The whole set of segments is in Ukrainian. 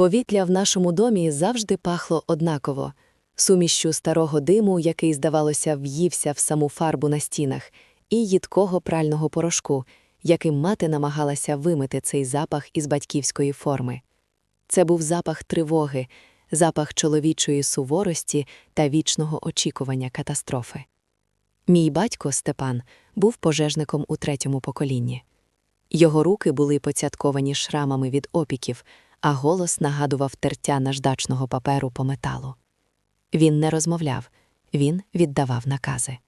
Повітря в нашому домі завжди пахло однаково сумішчю старого диму, який, здавалося, в'ївся в саму фарбу на стінах, і їдкого прального порошку, яким мати намагалася вимити цей запах із батьківської форми. Це був запах тривоги, запах чоловічої суворості та вічного очікування катастрофи. Мій батько Степан був пожежником у третьому поколінні. Його руки були поцятковані шрамами від опіків, а голос нагадував тертя наждачного паперу по металу. Він не розмовляв, він віддавав накази.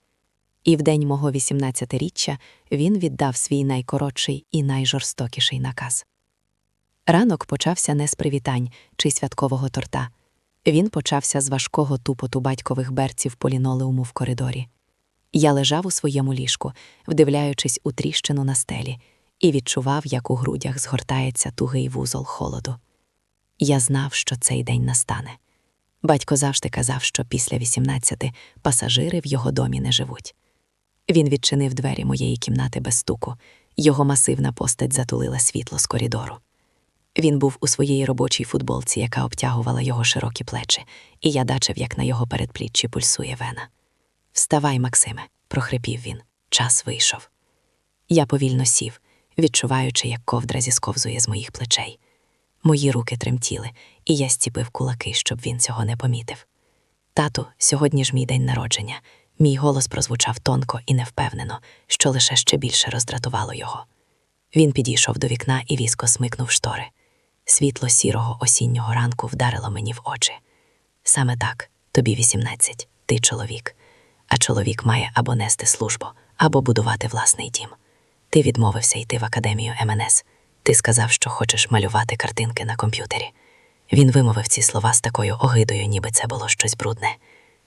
І в день мого 18-річчя він віддав свій найкоротший і найжорстокіший наказ. Ранок почався не з привітань чи святкового торта. Він почався з важкого тупоту батькових берців по лінолеуму в коридорі. Я лежав у своєму ліжку, вдивляючись у тріщину на стелі, і відчував, як у грудях згортається тугий вузол холоду. Я знав, що цей день настане. Батько завжди казав, що після 18 пасажири в його домі не живуть. Він відчинив двері моєї кімнати без стуку. Його масивна постать затулила світло з коридору. Він був у своїй робочій футболці, яка обтягувала його широкі плечі, і я бачив, як на його передпліччі пульсує вена. Вставай, Максиме, прохрипів він. Час вийшов. Я повільно сів, відчуваючи, як ковдра зісковзує з моїх плечей. Мої руки тремтіли, і я стіпив кулаки, щоб він цього не помітив. Тату, сьогодні ж мій день народження. Мій голос прозвучав тонко і невпевнено, що лише ще більше роздратувало його. Він підійшов до вікна і візко смикнув штори. Світло сірого осіннього ранку вдарило мені в очі. Саме так, тобі 18, ти чоловік. А чоловік має або нести службу, або будувати власний дім. Ти відмовився йти в академію МНС. Ти сказав, що хочеш малювати картинки на комп'ютері. Він вимовив ці слова з такою огидою, ніби це було щось брудне.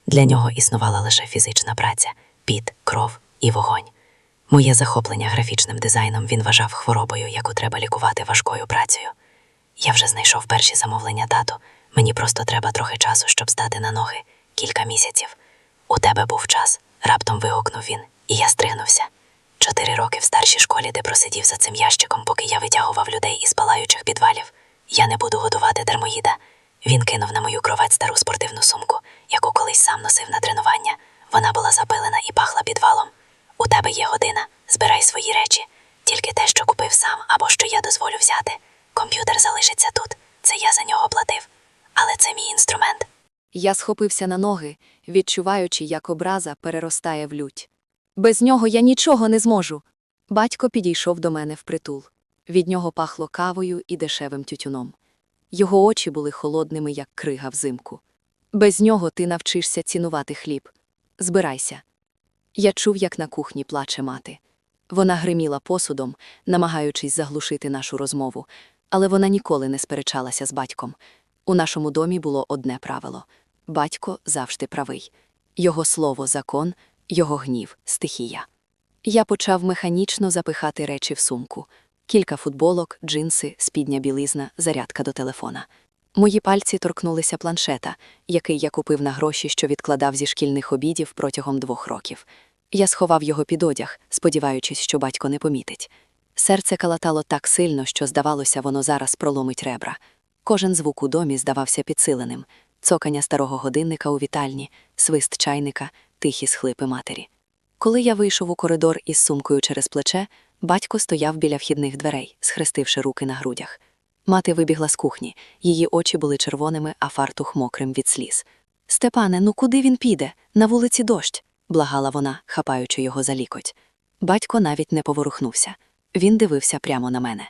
Для нього існувала лише фізична праця, піт, кров і вогонь. Моє захоплення графічним дизайном він вважав хворобою, яку треба лікувати важкою працею. Я вже знайшов перші замовлення тату. Мені просто треба трохи часу, щоб стати на ноги кілька місяців. У тебе був час, раптом вигукнув він, і я стригнувся. Старшій школі, де просидів за цим ящиком, поки я витягував людей із палаючих підвалів. Я не буду годувати дармоїда. Він кинув на мою кровать стару спортивну сумку, яку колись сам носив на тренування. Вона була запилена і пахла підвалом. У тебе є година, збирай свої речі, тільки те, що купив сам або що я дозволю взяти. Комп'ютер залишиться тут, це я за нього платив. Але це мій інструмент. Я схопився на ноги, відчуваючи, як образа переростає в лють. Без нього я нічого не зможу. Батько підійшов до мене впритул. Від нього пахло кавою і дешевим тютюном. Його очі були холодними, як крига взимку. Без нього ти навчишся цінувати хліб. Збирайся. Я чув, як на кухні плаче мати. Вона гриміла посудом, намагаючись заглушити нашу розмову, але вона ніколи не сперечалася з батьком. У нашому домі було одне правило батько завжди правий. Його слово закон, його гнів стихія. Я почав механічно запихати речі в сумку: кілька футболок, джинси, спідня білизна, зарядка до телефона. Мої пальці торкнулися планшета, який я купив на гроші, що відкладав зі шкільних обідів протягом двох років. Я сховав його під одяг, сподіваючись, що батько не помітить. Серце калатало так сильно, що, здавалося, воно зараз проломить ребра. Кожен звук у домі здавався підсиленим цокання старого годинника у вітальні, свист чайника, тихі схлипи матері. Коли я вийшов у коридор із сумкою через плече, батько стояв біля вхідних дверей, схрестивши руки на грудях. Мати вибігла з кухні, її очі були червоними, а фартух мокрим від сліз. Степане, ну куди він піде? На вулиці дощ, благала вона, хапаючи його за лікоть. Батько навіть не поворухнувся. Він дивився прямо на мене.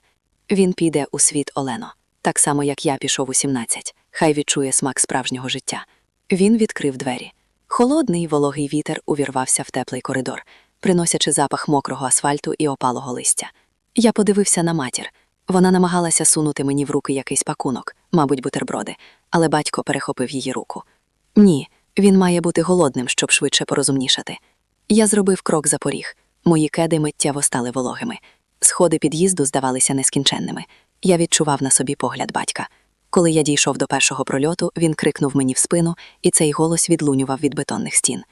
Він піде у світ Олено, так само, як я пішов у 17. Хай відчує смак справжнього життя. Він відкрив двері. Холодний вологий вітер увірвався в теплий коридор, приносячи запах мокрого асфальту і опалого листя. Я подивився на матір. Вона намагалася сунути мені в руки якийсь пакунок, мабуть, бутерброди, але батько перехопив її руку. Ні, він має бути голодним, щоб швидше порозумнішати. Я зробив крок за поріг. Мої кеди миттєво стали вологими. Сходи під'їзду здавалися нескінченними. Я відчував на собі погляд батька. Коли я дійшов до першого прольоту, він крикнув мені в спину, і цей голос відлунював від бетонних стін.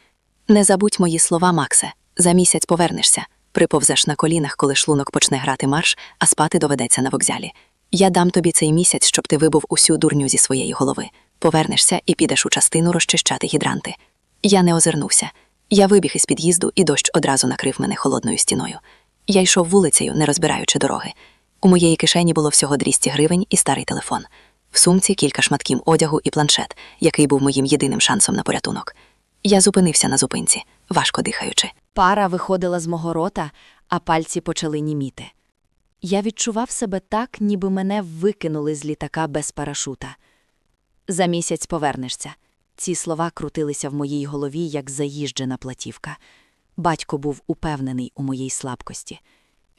Не забудь мої слова, Максе, за місяць повернешся. Приповзеш на колінах, коли шлунок почне грати марш, а спати доведеться на вокзалі. Я дам тобі цей місяць, щоб ти вибув усю дурню зі своєї голови. Повернешся і підеш у частину розчищати гідранти. Я не озирнувся. Я вибіг із під'їзду, і дощ одразу накрив мене холодною стіною. Я йшов вулицею, не розбираючи дороги. У моєї кишені було всього 200 гривень і старий телефон. В сумці кілька шматків одягу і планшет, який був моїм єдиним шансом на порятунок. Я зупинився на зупинці, важко дихаючи. Пара виходила з мого рота, а пальці почали німіти. Я відчував себе так, ніби мене викинули з літака без парашута. За місяць повернешся. Ці слова крутилися в моїй голові, як заїжджена платівка. Батько був упевнений у моїй слабкості.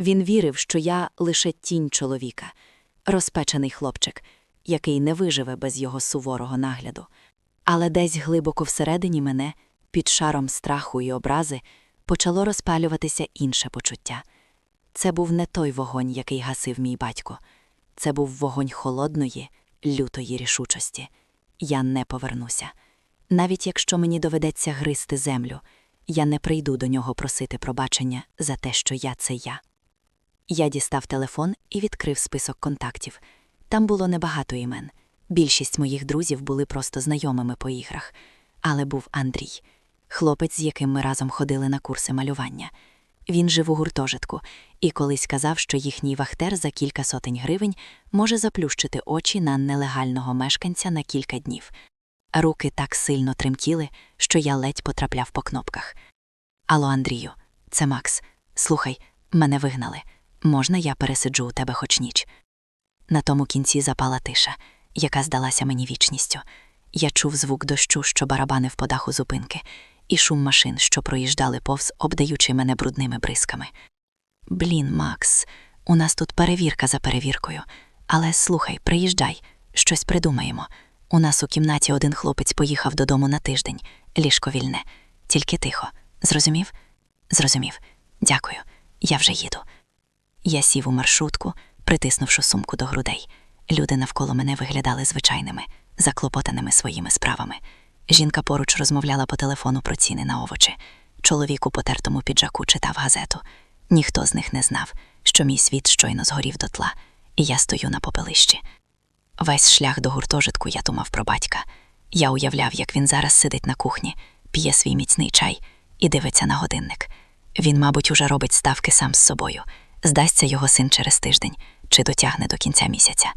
Він вірив, що я лише тінь чоловіка, розпечений хлопчик, який не виживе без його суворого нагляду. Але десь глибоко всередині мене, під шаром страху і образи, почало розпалюватися інше почуття. Це був не той вогонь, який гасив мій батько. Це був вогонь холодної, лютої рішучості. Я не повернуся. Навіть якщо мені доведеться гризти землю, я не прийду до нього просити пробачення за те, що я це я. Я дістав телефон і відкрив список контактів. Там було небагато імен. Більшість моїх друзів були просто знайомими по іграх. Але був Андрій, хлопець, з яким ми разом ходили на курси малювання. Він жив у гуртожитку і колись казав, що їхній вахтер за кілька сотень гривень може заплющити очі на нелегального мешканця на кілька днів. Руки так сильно тремтіли, що я ледь потрапляв по кнопках. Алло, Андрію, це Макс. Слухай, мене вигнали. Можна я пересиджу у тебе хоч ніч? На тому кінці запала тиша, яка здалася мені вічністю. Я чув звук дощу, що барабанив по даху зупинки, і шум машин, що проїжджали повз, обдаючи мене брудними бризками. Блін, Макс, у нас тут перевірка за перевіркою. Але слухай, приїжджай, щось придумаємо. У нас у кімнаті один хлопець поїхав додому на тиждень, ліжко вільне. Тільки тихо. Зрозумів? Зрозумів. Дякую. Я вже їду. Я сів у маршрутку, притиснувши сумку до грудей. Люди навколо мене виглядали звичайними, заклопотаними своїми справами. Жінка поруч розмовляла по телефону про ціни на овочі. Чоловік у потертому піджаку читав газету. Ніхто з них не знав, що мій світ щойно згорів дотла, і я стою на попелищі. Весь шлях до гуртожитку я думав про батька. Я уявляв, як він зараз сидить на кухні, п'є свій міцний чай і дивиться на годинник. Він, мабуть, уже робить ставки сам з собою. Здасться його син через тиждень чи дотягне до кінця місяця.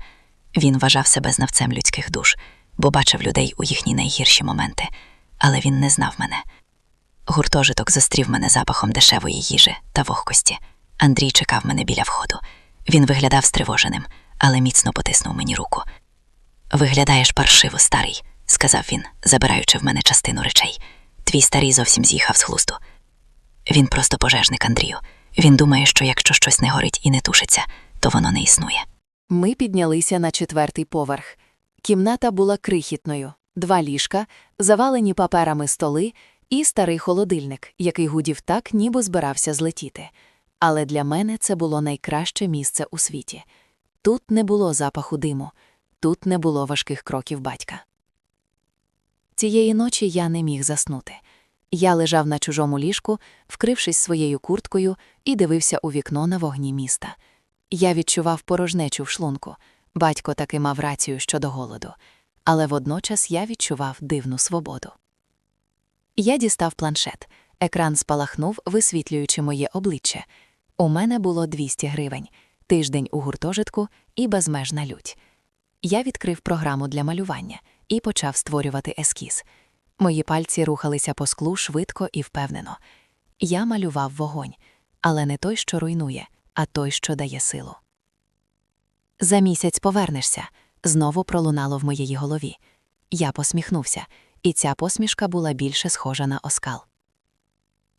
Він вважав себе знавцем людських душ, бо бачив людей у їхні найгірші моменти, але він не знав мене. Гуртожиток зустрів мене запахом дешевої їжі та вогкості. Андрій чекав мене біля входу. Він виглядав стривоженим, але міцно потиснув мені руку. Виглядаєш паршиво, старий, сказав він, забираючи в мене частину речей. Твій старий зовсім з'їхав з глузду. Він просто пожежник, Андрію. Він думає, що якщо щось не горить і не тушиться, то воно не існує. Ми піднялися на четвертий поверх. Кімната була крихітною, два ліжка, завалені паперами столи і старий холодильник, який гудів так, ніби збирався злетіти. Але для мене це було найкраще місце у світі. Тут не було запаху диму, тут не було важких кроків батька. Цієї ночі я не міг заснути. Я лежав на чужому ліжку, вкрившись своєю курткою, і дивився у вікно на вогні міста. Я відчував порожнечу в шлунку. Батько таки мав рацію щодо голоду, але водночас я відчував дивну свободу. Я дістав планшет. Екран спалахнув, висвітлюючи моє обличчя. У мене було 200 гривень, тиждень у гуртожитку і безмежна лють. Я відкрив програму для малювання і почав створювати ескіз. Мої пальці рухалися по склу швидко і впевнено. Я малював вогонь, але не той, що руйнує, а той, що дає силу. За місяць повернешся, знову пролунало в моїй голові. Я посміхнувся, і ця посмішка була більше схожа на оскал.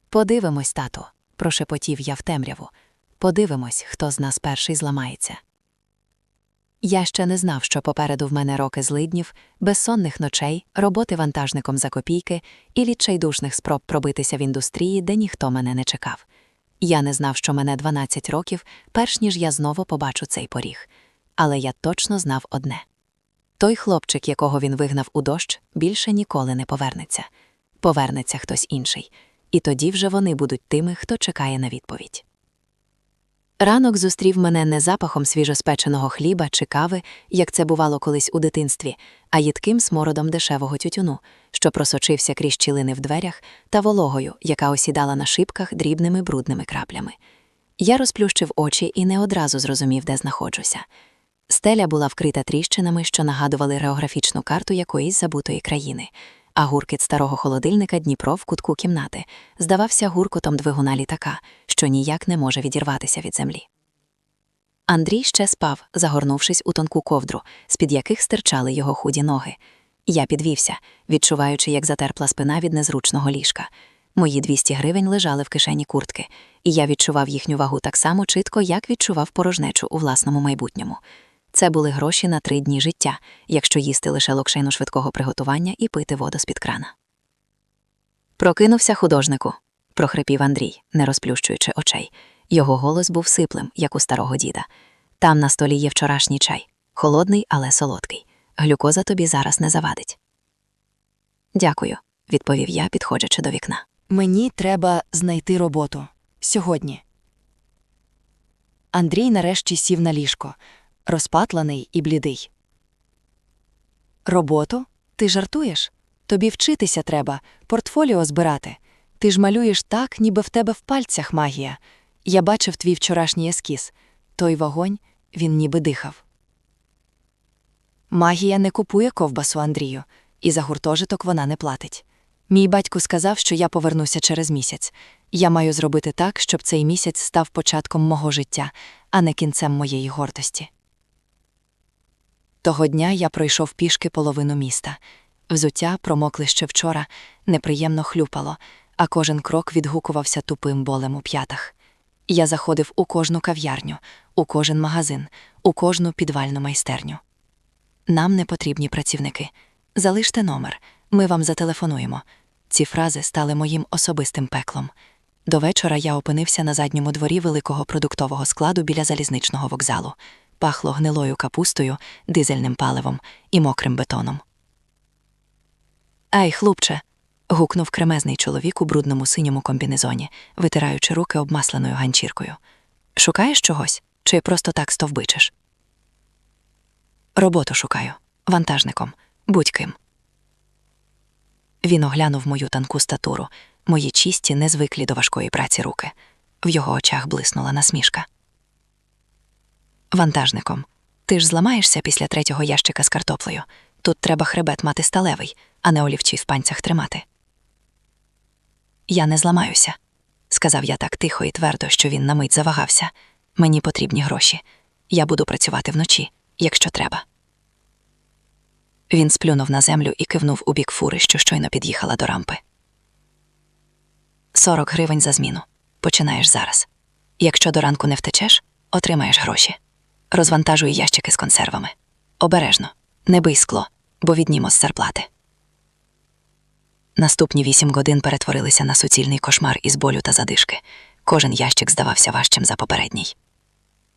Подивимось, тату, прошепотів я в темряву. Подивимось, хто з нас перший зламається. Я ще не знав, що попереду в мене роки злиднів, безсонних ночей, роботи вантажником за копійки і відчайдушних спроб пробитися в індустрії, де ніхто мене не чекав. Я не знав, що мене 12 років, перш ніж я знову побачу цей поріг. Але я точно знав одне той хлопчик, якого він вигнав у дощ, більше ніколи не повернеться. Повернеться хтось інший, і тоді вже вони будуть тими, хто чекає на відповідь. Ранок зустрів мене не запахом свіжоспеченого хліба чи кави, як це бувало колись у дитинстві, а їдким смородом дешевого тютюну, що просочився крізь щілини в дверях, та вологою, яка осідала на шибках дрібними брудними краплями. Я розплющив очі і не одразу зрозумів, де знаходжуся. Стеля була вкрита тріщинами, що нагадували реографічну карту якоїсь забутої країни, а гуркіт старого холодильника Дніпро в кутку кімнати здавався гуркотом двигуна літака, що ніяк не може відірватися від землі. Андрій ще спав, загорнувшись у тонку ковдру, з-під яких стирчали його худі ноги. Я підвівся, відчуваючи, як затерпла спина від незручного ліжка. Мої 200 гривень лежали в кишені куртки, і я відчував їхню вагу так само чітко, як відчував порожнечу у власному майбутньому. Це були гроші на три дні життя, якщо їсти лише локшейну швидкого приготування і пити воду з-під крана. Прокинувся художнику, прохрипів Андрій, не розплющуючи очей. Його голос був сиплим, як у старого діда. Там на столі є вчорашній чай, холодний, але солодкий. Глюкоза тобі зараз не завадить. Дякую, відповів я, підходячи до вікна. Мені треба знайти роботу. Сьогодні. Андрій нарешті сів на ліжко, розпатлений і блідий. Роботу? Ти жартуєш? Тобі вчитися треба, портфоліо збирати. Ти ж малюєш так, ніби в тебе в пальцях магія. Я бачив твій вчорашній ескіз. Той вогонь, він ніби дихав. Магія не купує ковбасу Андрію, і за гуртожиток вона не платить. Мій батько сказав, що я повернуся через місяць. Я маю зробити так, щоб цей місяць став початком мого життя, а не кінцем моєї гордості. Того дня я пройшов пішки половину міста. Взуття промокли ще вчора, неприємно хлюпало, а кожен крок відгукувався тупим болем у п'ятах. Я заходив у кожну кав'ярню, у кожен магазин, у кожну підвальну майстерню. Нам не потрібні працівники. Залиште номер, ми вам зателефонуємо. Ці фрази стали моїм особистим пеклом. До вечора я опинився на задньому дворі великого продуктового складу біля залізничного вокзалу. Пахло гнилою капустою, дизельним паливом і мокрим бетоном. Ей, хлопче. гукнув кремезний чоловік у брудному синьому комбінезоні, витираючи руки обмасленою ганчіркою. Шукаєш чогось? Чи просто так стовбичиш? Роботу шукаю. Вантажником. Будь-ким. Він оглянув мою танку статуру, мої чисті, незвиклі до важкої праці руки. В його очах блиснула насмішка. Вантажником. Ти ж зламаєшся після третього ящика з картоплею. Тут треба хребет мати сталевий, а не олівчі в панцях тримати. Я не зламаюся, сказав я так тихо і твердо, що він на мить завагався. Мені потрібні гроші. Я буду працювати вночі, якщо треба. Він сплюнув на землю і кивнув у бік фури, що щойно під'їхала до рампи. Сорок гривень за зміну. Починаєш зараз. Якщо до ранку не втечеш, отримаєш гроші. Розвантажуй ящики з консервами. Обережно, не бий скло, бо віднімо з зарплати. Наступні вісім годин перетворилися на суцільний кошмар із болю та задишки. Кожен ящик здавався важчим за попередній.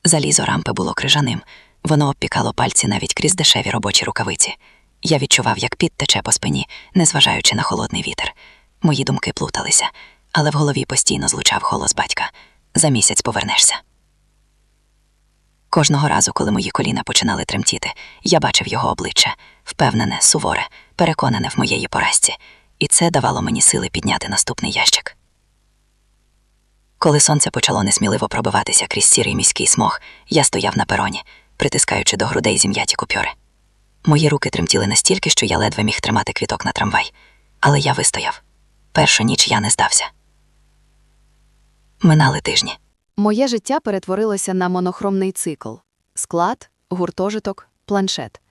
Залізо рампи було крижаним, воно обпікало пальці навіть крізь дешеві робочі рукавиці. Я відчував, як піт тече по спині, незважаючи на холодний вітер. Мої думки плуталися, але в голові постійно злучав голос батька за місяць повернешся. Кожного разу, коли мої коліна починали тремтіти, я бачив його обличчя, впевнене, суворе, переконане в моєї поразці, і це давало мені сили підняти наступний ящик. Коли сонце почало несміливо пробиватися крізь сірий міський смог, я стояв на пероні, притискаючи до грудей зім'яті купюри. Мої руки тремтіли настільки, що я ледве міг тримати квіток на трамвай. Але я вистояв. Першу ніч я не здався. Минали тижні. Моє життя перетворилося на монохромний цикл: склад, гуртожиток, планшет.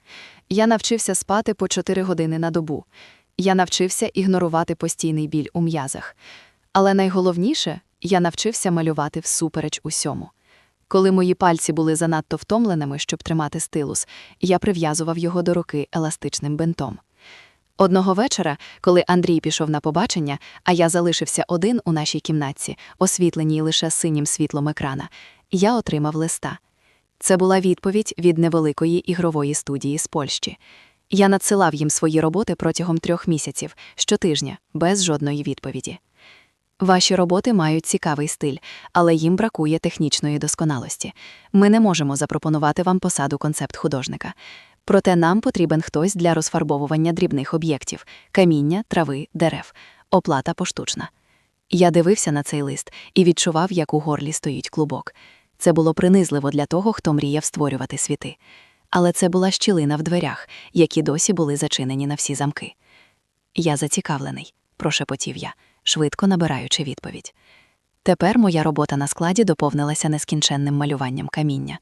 Я навчився спати по 4 години на добу. Я навчився ігнорувати постійний біль у м'язах. Але найголовніше, я навчився малювати всупереч усьому. Коли мої пальці були занадто втомленими, щоб тримати стилус, я прив'язував його до руки еластичним бинтом. Одного вечора, коли Андрій пішов на побачення, а я залишився один у нашій кімнатці, освітленій лише синім світлом екрана, я отримав листа. Це була відповідь від невеликої ігрової студії з Польщі. Я надсилав їм свої роботи протягом трьох місяців, щотижня, без жодної відповіді. Ваші роботи мають цікавий стиль, але їм бракує технічної досконалості. Ми не можемо запропонувати вам посаду концепт-художника. Проте нам потрібен хтось для розфарбовування дрібних об'єктів каміння, трави, дерев. Оплата поштучна. Я дивився на цей лист і відчував, як у горлі стоїть клубок. Це було принизливо для того, хто мріяв створювати світи. Але це була щілина в дверях, які досі були зачинені на всі замки. Я зацікавлений, прошепотів я, швидко набираючи відповідь. Тепер моя робота на складі доповнилася нескінченним малюванням каміння.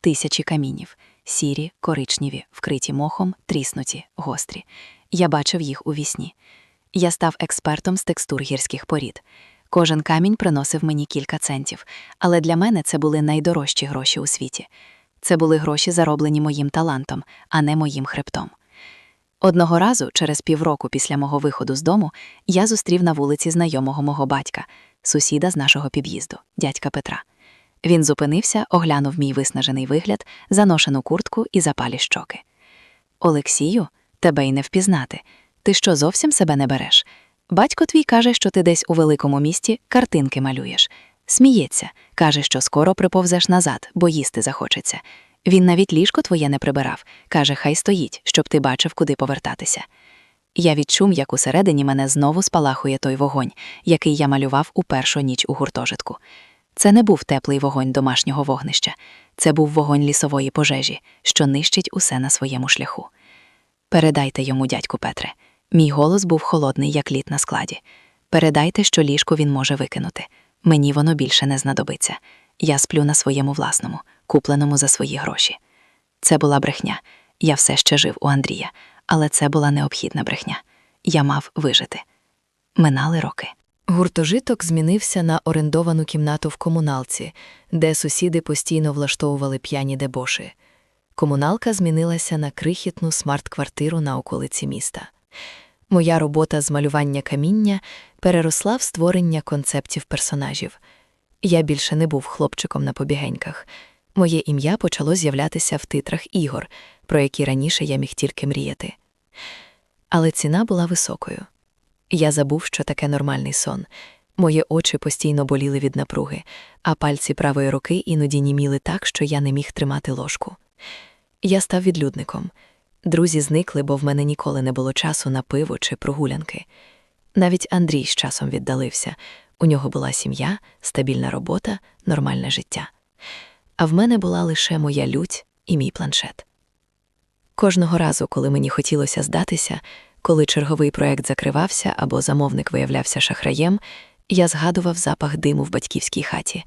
Тисячі камінів, сірі, коричневі, вкриті мохом, тріснуті, гострі. Я бачив їх у вісні. Я став експертом з текстур гірських порід. Кожен камінь приносив мені кілька центів, але для мене це були найдорожчі гроші у світі. Це були гроші, зароблені моїм талантом, а не моїм хребтом. Одного разу, через півроку після мого виходу з дому, я зустрів на вулиці знайомого мого батька, сусіда з нашого під'їзду, дядька Петра. Він зупинився, оглянув мій виснажений вигляд, заношену куртку і запалі щоки. Олексію, тебе й не впізнати. Ти що зовсім себе не береш? Батько твій каже, що ти десь у великому місті картинки малюєш. Сміється, каже, що скоро приповзеш назад, бо їсти захочеться. Він навіть ліжко твоє не прибирав, каже, хай стоїть, щоб ти бачив, куди повертатися. Я відчув, як усередині мене знову спалахує той вогонь, який я малював у першу ніч у гуртожитку. Це не був теплий вогонь домашнього вогнища, це був вогонь лісової пожежі, що нищить усе на своєму шляху. Передайте йому, дядьку Петре. Мій голос був холодний, як лід на складі. Передайте, що ліжко він може викинути. Мені воно більше не знадобиться. Я сплю на своєму власному, купленому за свої гроші. Це була брехня. Я все ще жив у Андрія, але це була необхідна брехня. Я мав вижити. Минали роки. Гуртожиток змінився на орендовану кімнату в комуналці, де сусіди постійно влаштовували п'яні дебоші. Комуналка змінилася на крихітну смарт-квартиру на околиці міста. Моя робота з малювання каміння переросла в створення концептів персонажів. Я більше не був хлопчиком на побігеньках. Моє ім'я почало з'являтися в титрах ігор, про які раніше я міг тільки мріяти. Але ціна була високою. Я забув, що таке нормальний сон. Мої очі постійно боліли від напруги, а пальці правої руки іноді німіли так, що я не міг тримати ложку. Я став відлюдником. Друзі зникли, бо в мене ніколи не було часу на пиво чи прогулянки. Навіть Андрій з часом віддалився. У нього була сім'я, стабільна робота, нормальне життя. А в мене була лише моя лють і мій планшет. Кожного разу, коли мені хотілося здатися, коли черговий проект закривався або замовник виявлявся шахраєм, я згадував запах диму в батьківській хаті.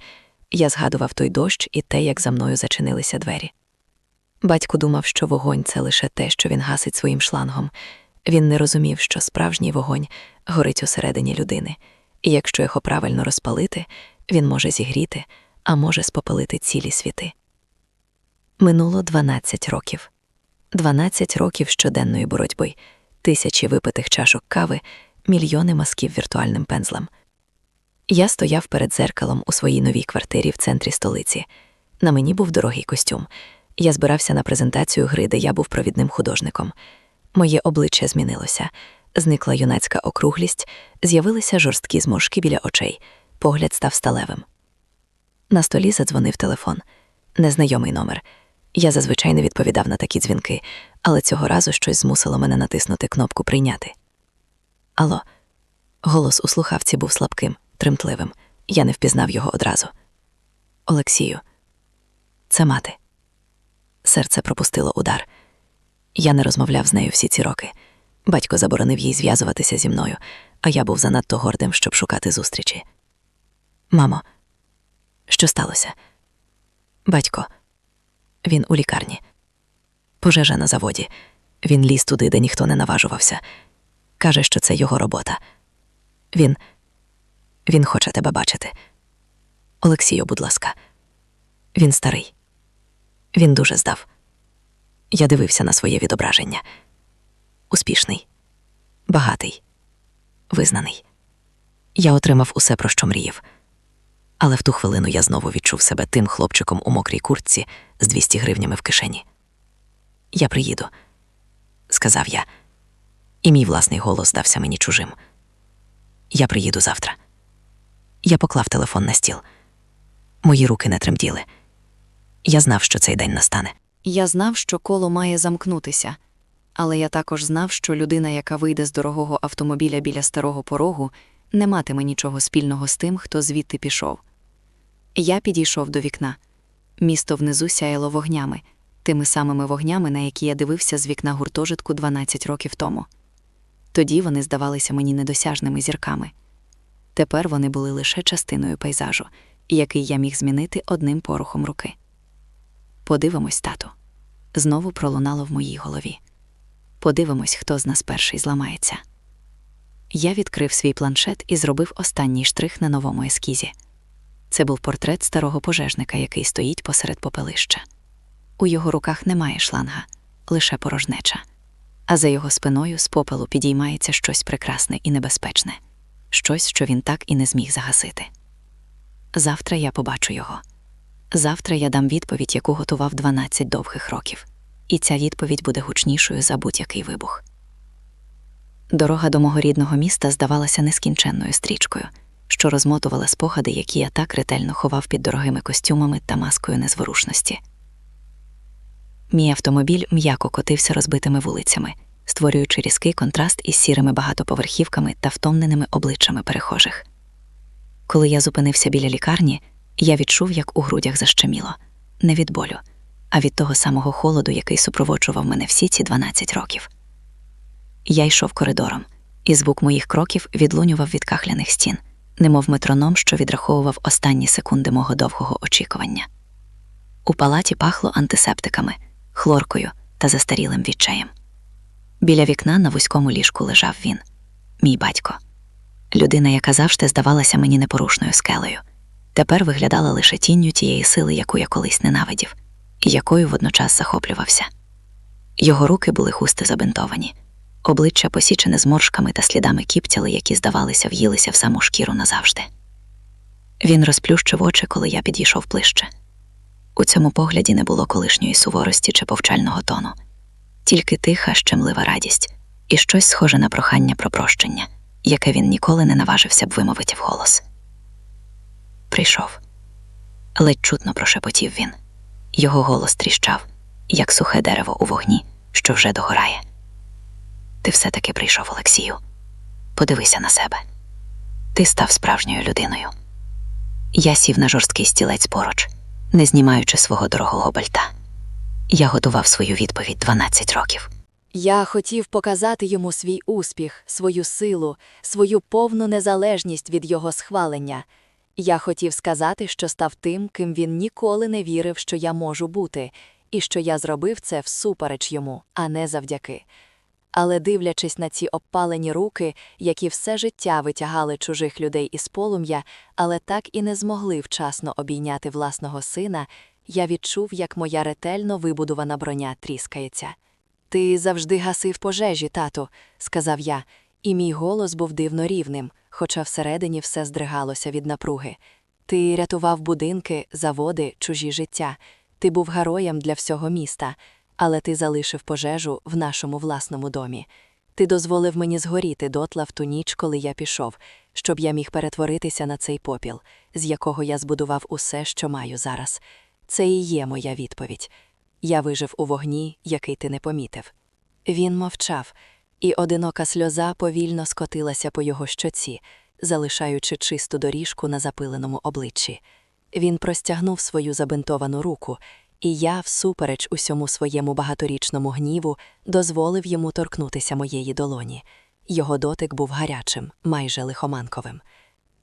Я згадував той дощ і те, як за мною зачинилися двері. Батько думав, що вогонь це лише те, що він гасить своїм шлангом. Він не розумів, що справжній вогонь горить усередині людини, і якщо його правильно розпалити, він може зігріти, а може спопалити цілі світи. Минуло 12 років. 12 років щоденної боротьби, тисячі випитих чашок кави, мільйони мазків віртуальним пензлем. Я стояв перед зеркалом у своїй новій квартирі в центрі столиці. На мені був дорогий костюм. Я збирався на презентацію гри, де я був провідним художником. Моє обличчя змінилося. Зникла юнацька округлість, з'явилися жорсткі зморшки біля очей, погляд став сталевим. На столі задзвонив телефон. Незнайомий номер. Я зазвичай не відповідав на такі дзвінки, але цього разу щось змусило мене натиснути кнопку Прийняти. Алло. Голос у слухавці був слабким, тремтливим. Я не впізнав його одразу. Олексію, це мати. Серце пропустило удар. Я не розмовляв з нею всі ці роки. Батько заборонив їй зв'язуватися зі мною, а я був занадто гордим, щоб шукати зустрічі. Мамо, що сталося? Батько, він у лікарні. Пожежа на заводі. Він ліз туди, де ніхто не наважувався. Каже, що це його робота. Він. Він хоче тебе бачити. Олексію, будь ласка, він старий. Він дуже здав. Я дивився на своє відображення. Успішний, багатий, визнаний. Я отримав усе, про що мріяв. Але в ту хвилину я знову відчув себе тим хлопчиком у мокрій куртці з 200 гривнями в кишені. Я приїду, сказав я, і мій власний голос здався мені чужим. Я приїду завтра. Я поклав телефон на стіл. Мої руки не тремтіли. Я знав, що цей день настане. Я знав, що коло має замкнутися, але я також знав, що людина, яка вийде з дорогого автомобіля біля старого порогу, не матиме нічого спільного з тим, хто звідти пішов. Я підійшов до вікна. Місто внизу сяяло вогнями, тими самими вогнями, на які я дивився з вікна гуртожитку 12 років тому. Тоді вони здавалися мені недосяжними зірками. Тепер вони були лише частиною пейзажу, який я міг змінити одним порухом руки. Подивимось, тату. Знову пролунало в моїй голові. Подивимось, хто з нас перший зламається. Я відкрив свій планшет і зробив останній штрих на новому ескізі. Це був портрет старого пожежника, який стоїть посеред попелища. У його руках немає шланга, лише порожнеча. А за його спиною з попелу підіймається щось прекрасне і небезпечне, щось, що він так і не зміг загасити. Завтра я побачу його. Завтра я дам відповідь, яку готував 12 довгих років, і ця відповідь буде гучнішою за будь-який вибух. Дорога до мого рідного міста здавалася нескінченною стрічкою, що розмотувала спогади, які я так ретельно ховав під дорогими костюмами та маскою незворушності. Мій автомобіль м'яко котився розбитими вулицями, створюючи різкий контраст із сірими багатоповерхівками та втомленими обличчями перехожих. Коли я зупинився біля лікарні, я відчув, як у грудях защеміло не від болю, а від того самого холоду, який супроводжував мене всі ці 12 років. Я йшов коридором, і звук моїх кроків відлунював від кахляних стін, немов метроном, що відраховував останні секунди мого довгого очікування. У палаті пахло антисептиками, хлоркою та застарілим відчаєм. Біля вікна на вузькому ліжку лежав він, мій батько. Людина, яка завжди здавалася мені непорушною скелею, тепер виглядала лише тінню тієї сили, яку я колись ненавидів, і якою водночас захоплювався. Його руки були хусто забинтовані, обличчя посічене зморшками та слідами кіптяли, які, здавалося, в'їлися в саму шкіру назавжди. Він розплющив очі, коли я підійшов ближче. У цьому погляді не було колишньої суворості чи повчального тону, тільки тиха, щемлива радість і щось схоже на прохання про прощення, яке він ніколи не наважився б вимовити вголос. Прийшов. Ледь чутно прошепотів він. Його голос тріщав, як сухе дерево у вогні, що вже догорає. Ти все-таки прийшов, Олексію. Подивися на себе. Ти став справжньою людиною. Я сів на жорсткий стілець поруч, не знімаючи свого дорогого бальта. Я готував свою відповідь 12 років. Я хотів показати йому свій успіх, свою силу, свою повну незалежність від його схвалення. Я хотів сказати, що став тим, ким він ніколи не вірив, що я можу бути, і що я зробив це всупереч йому, а не завдяки. Але дивлячись на ці обпалені руки, які все життя витягали чужих людей із полум'я, але так і не змогли вчасно обійняти власного сина, я відчув, як моя ретельно вибудована броня тріскається. Ти завжди гасив пожежі, тату, сказав я, і мій голос був дивно рівним, хоча всередині все здригалося від напруги. Ти рятував будинки, заводи, чужі життя. Ти був героєм для всього міста, але ти залишив пожежу в нашому власному домі. Ти дозволив мені згоріти дотла в ту ніч, коли я пішов, щоб я міг перетворитися на цей попіл, з якого я збудував усе, що маю зараз. Це і є моя відповідь. Я вижив у вогні, який ти не помітив. Він мовчав, і одинока сльоза повільно скотилася по його щоці, залишаючи чисту доріжку на запиленому обличчі. Він простягнув свою забинтовану руку, і я, всупереч усьому своєму багаторічному гніву, дозволив йому торкнутися моєї долоні. Його дотик був гарячим, майже лихоманковим.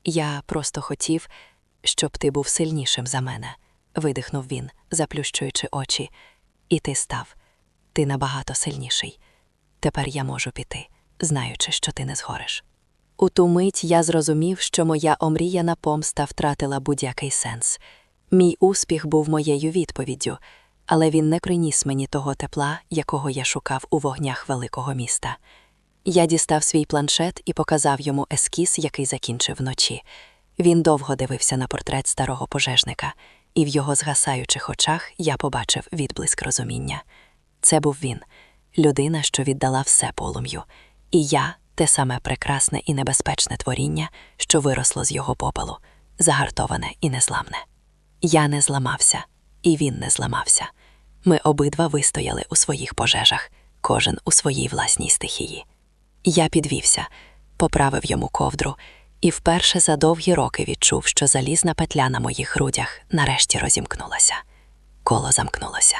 Я просто хотів, щоб ти був сильнішим за мене, видихнув він, заплющуючи очі. І ти став. Ти набагато сильніший. Тепер я можу піти, знаючи, що ти не згориш. У ту мить я зрозумів, що моя омріяна помста втратила будь-який сенс. Мій успіх був моєю відповіддю, але він не приніс мені того тепла, якого я шукав у вогнях великого міста. Я дістав свій планшет і показав йому ескіз, який закінчив вночі. Він довго дивився на портрет старого пожежника, і в його згасаючих очах я побачив відблиск розуміння. Це був він, людина, що віддала все полум'ю, і я те саме прекрасне і небезпечне творіння, що виросло з його попелу, загартоване і незламне. Я не зламався, і він не зламався. Ми обидва вистояли у своїх пожежах, кожен у своїй власній стихії. Я підвівся, поправив йому ковдру і вперше за довгі роки відчув, що залізна петля на моїх грудях нарешті розімкнулася. Коло замкнулося.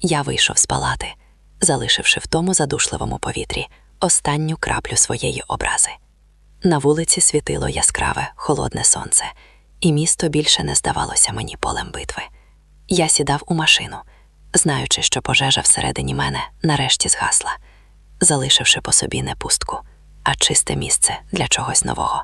Я вийшов з палати, залишивши в тому задушливому повітрі останню краплю своєї образи. На вулиці світило яскраве, холодне сонце, і місто більше не здавалося мені полем битви. Я сідав у машину, знаючи, що пожежа всередині мене нарешті згасла, залишивши по собі не пустку, а чисте місце для чогось нового.